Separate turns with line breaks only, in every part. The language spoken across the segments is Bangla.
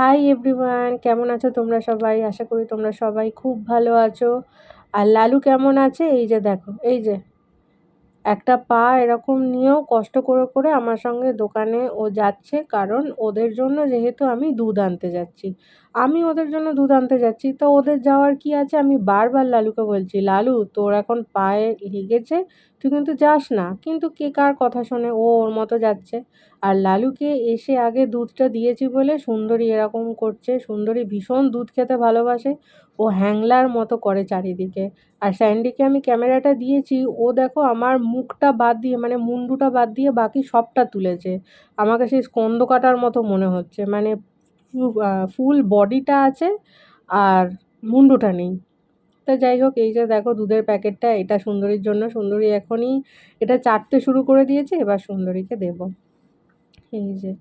হাই এভরিওয়ান কেমন আছো তোমরা সবাই? আশা করি তোমরা সবাই খুব ভালো আছো। আর লালু কেমন আছে? এই যে দেখো, এই যে। একটা পা এরকম নিয়েও কষ্ট করে করে আমার সঙ্গে দোকানে ও যাচ্ছে কারণ ওদের জন্য যেহেতু আমি দুধ আনতে যাচ্ছি। আমি ওদের জন্য দুধ আনতে যাচ্ছি। তো ওদের যাওয়ার কি আছে? আমি বারবার লালুকে বলছি, লালু, তোর এখন পায়ে লেগেছে তুই কিন্তু যাস না। কিন্তু কে কার কথা শোনে? ও ওর মতো যাচ্ছে। আর লালুকে এসে আগে দুধটা দিয়েছি বলে সুন্দরী এরকম করছে। সুন্দরী ভীষণ দুধ খেতে ভালোবাসে। ও হ্যাংলার মতো করে চারিদিকে। আর স্যান্ডিকে আমি ক্যামেরাটা দিয়েছি। ও দেখো আমার মুখটা বাদ দিয়ে মানে মুন্ডুটা বাদ দিয়ে বাকি সবটা তুলেছে। আমাকে সেই স্কন্দ কাটার মতো মনে হচ্ছে। মানে ফুল বডিটা আছে আর মুন্ডুটা নেই। তো যাই হোক, এই যে দেখো দুধের প্যাকেটটা, এটা সুন্দরীর জন্য। সুন্দরী এখনই এটা চাটতে শুরু করে দিয়েছে, এবার সুন্দরীকে দেব। এই যে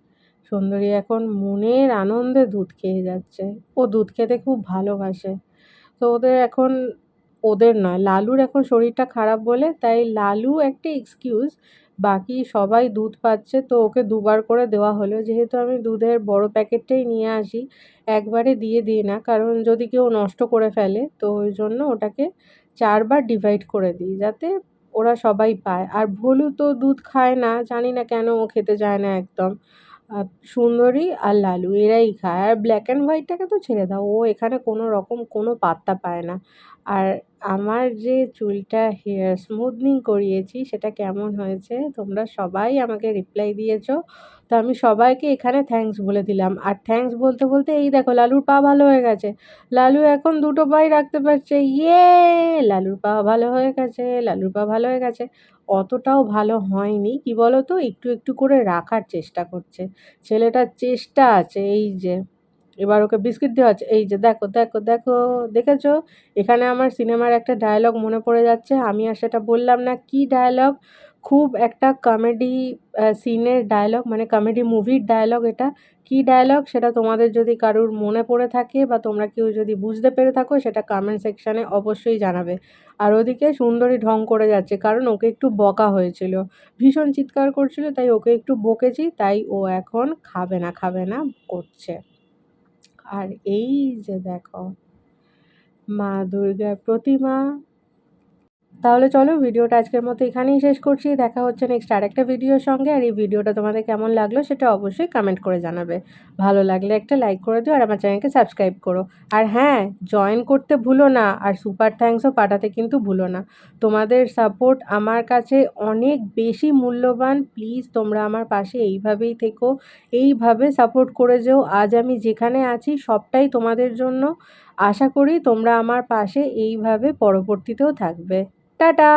সুন্দরী এখন মনের আনন্দে দুধ খেয়ে যাচ্ছে। ও দুধ খেতে খুব ভালোবাসে। তো ওদের এখন, ওদের নয়, লালুর এখন শরীরটা খারাপ বলে, তাই লালু একটা এক্সকিউজ বাকি সবাই দুধ পাচ্ছে, তো ওকে দুবার করে দেওয়া হলো। যেহেতু আমি দুধের বড় প্যাকেটটাই নিয়ে আসি, একবারে দিয়ে দিই না। কারণ যদি কেউ নষ্ট করে ফেলে, তো ওই জন্য ওটাকে চারবার ডিভাইড করে দিই, যাতে ওরা সবাই পায়। আর ভলু তো দুধ খায় না, জানি না কেন ও খেতে চায় না একদম। সুন্দরী আর লালু, এরাই খায়। আর ব্ল্যাক অ্যান্ড হোয়াইটটাকে তো ছেড়ে দাও, ও এখানে কোনো রকম কোনো পাত্তা পায় না। আর আমার যে চুলটা হেয়ার স্মুথনিং করিয়েছি, সেটা কেমন হয়েছে? তোমরা সবাই আমাকে রিপ্লাই দিয়েছ। তো আমি সবাইকে এখানে থ্যাঙ্কস বলে দিলাম। আর থ্যাঙ্কস বলতে বলতে এই দেখো, লালুর পা ভালো হয়ে গেছে। লালু এখন দুটো পাই রাখতে পারছে। ইয়ে! লালুর পা ভালো হয়ে গেছে, লালুর পা ভালো হয়ে গেছে। অতটাও ভালো হয়নি। কি বলো তো একটু একটু করে রাখার চেষ্টা করছে। ছেলেটার চেষ্টা আছে, এই যে। এবার ওকে বিস্কিট দেওয়া হচ্ছে। এই যে দেখো দেখো দেখো, দেখেছ? এখানে আমার সিনেমার একটা ডায়লগ মনে পড়ে যাচ্ছে। আমি আর সেটা বললাম না। কি ডায়লগ খুব একটা কমেডি সিনের ডায়লগ মানে কমেডি মুভির ডায়লগ এটা। কি ডায়লগ সেটা তোমাদের যদি কারুর মনে পড়ে থাকে বা তোমরা কেউ যদি বুঝতে পেরে থাকো, সেটা কমেন্ট সেকশানে অবশ্যই জানাবে। আর ওদিকে সুন্দরী ঢং করে যাচ্ছে, কারণ ওকে একটু বকা হয়েছিল। ভীষণ চিৎকার করছিল, তাই ওকে একটু বকেছি, তাই ও এখন খাবে না খাবে না, করছে। আর এই যে দেখো মা দুর্গার প্রতিমা তাহলে চলো ভিডিওটা আজকের মতো এখানেই শেষ করছি। দেখা হচ্ছে নেক্সট আরেকটা ভিডিওর সঙ্গে। আর এই ভিডিওটা তোমাদের কেমন লাগল সেটা অবশ্যই কমেন্ট করে জানাবে। ভালো লাগলে একটা লাইক করে দিও আর আমার চ্যানেলকে সাবস্ক্রাইব করো। আর হ্যাঁ জয়েন করতে ভুলো না আর সুপার থ্যাঙ্কসও পাঠাতে কিন্তু ভুলো না। তোমাদের সাপোর্ট আমার কাছে অনেক বেশি মূল্যবান। প্লিজ তোমরা আমার পাশে এইভাবেই থেকো, এইভাবে সাপোর্ট করে যেও। আজ আমি যেখানে আছি সবটাই তোমাদের জন্য। আশা করি তোমরা আমার পাশে এইভাবে পরবর্তীতেও থাকবে। টাটা